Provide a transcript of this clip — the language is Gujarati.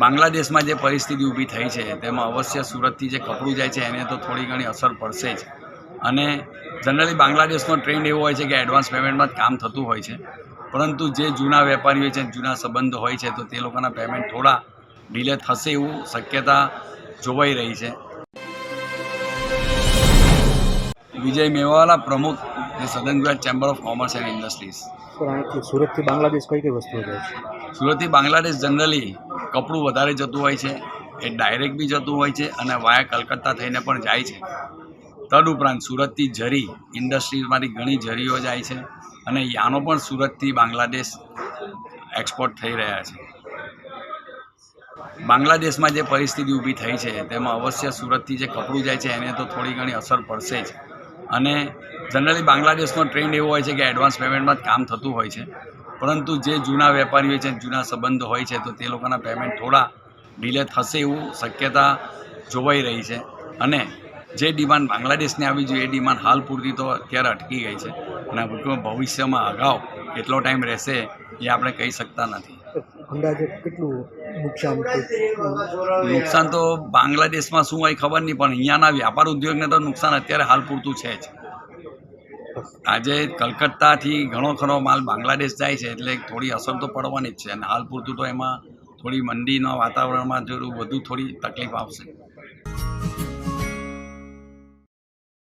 બાંગ્લાદેશમાં જે પરિસ્થિતિ ઊભી થઈ છે તેમાં અવશ્ય સુરતથી જે કપડું જાય છે એને તો થોડી ઘણી અસર પડશે જ. અને જનરલી બાંગ્લાદેશનો ટ્રેન્ડ એવો હોય છે કે એડવાન્સ પેમેન્ટમાં જ કામ થતું હોય છે. પરંતુ જે જૂના વેપારીઓ છે જૂના સંબંધો હોય છે તો તે લોકોના પેમેન્ટ થોડા ડીલે થશે એવું શક્યતા જોવાઈ રહી છે. વિજય મેવાલા પ્રમુખ જે સદન Gujarat chamber of commerce and industries. સુરતથી બાંગ્લાદેશ કઈ કઈ વસ્તુઓ જાય છે? સુરતથી બાંગ્લાદેશ જનરલી કપડું વધારે જતું હોય છે, એ ડાયરેક્ટ બી જતું હોય છે અને વાયા કલકત્તા થઈને પણ જાય છે. તદ ઉપરાંત સુરતથી ઝરી ઇન્ડસ્ટ્રીઝમાંથી ઘણી ઝરીઓ જાય છે અને યાનો પણ સુરતથી બાંગ્લાદેશ એક્સપોર્ટ થઈ રહ્યા છે. બાંગ્લાદેશમાં જે પરિસ્થિતિ ઊભી થઈ છે, તેમાં અવશ્ય સુરતથી જે કપડું જાય છે, એને તો થોડી ઘણી અસર પડશે જ. અને જનરલી બાંગ્લાદેશનો ટ્રેન્ડ એવો હોય છે કે એડવાન્સ પેમેન્ટમાં જ કામ થતું હોય છે. પરંતુ જે જૂના વેપારીઓ છે, જૂના સંબંધો હોય છે, તો તે લોકોના પેમેન્ટ થોડા ડિલે થશે એવું શક્યતા જોવાઈ રહી છે. અને જે ડિમાન્ડ બાંગ્લાદેશને આવી જોઈએ, એ ડિમાન્ડ હાલ પૂરતી તો અત્યારે અટકી ગઈ છે. અને ભવિષ્યમાં અગાઉ કેટલો ટાઈમ રહેશે, એ આપણે કહી શકતા નથી. અંદાજે કેટલું નુકસાન નુકસાન તો બાંગ્લાદેશમાં શું હોય ખબર નહીં, પણ અહીંયાના વ્યાપાર ઉદ્યોગને તો નુકસાન અત્યારે હાલ પૂરતું છે જ. આજે કલકત્તાથી ઘણો ખરો માલ બાંગ્લાદેશ જાય છે, એટલે થોડી અસર તો પડવાની જ છે, અને હાલ પૂરતું તો એમાં થોડી મંદીના વાતાવરણમાં થોડું વધુ થોડી તકલીફ આવશે.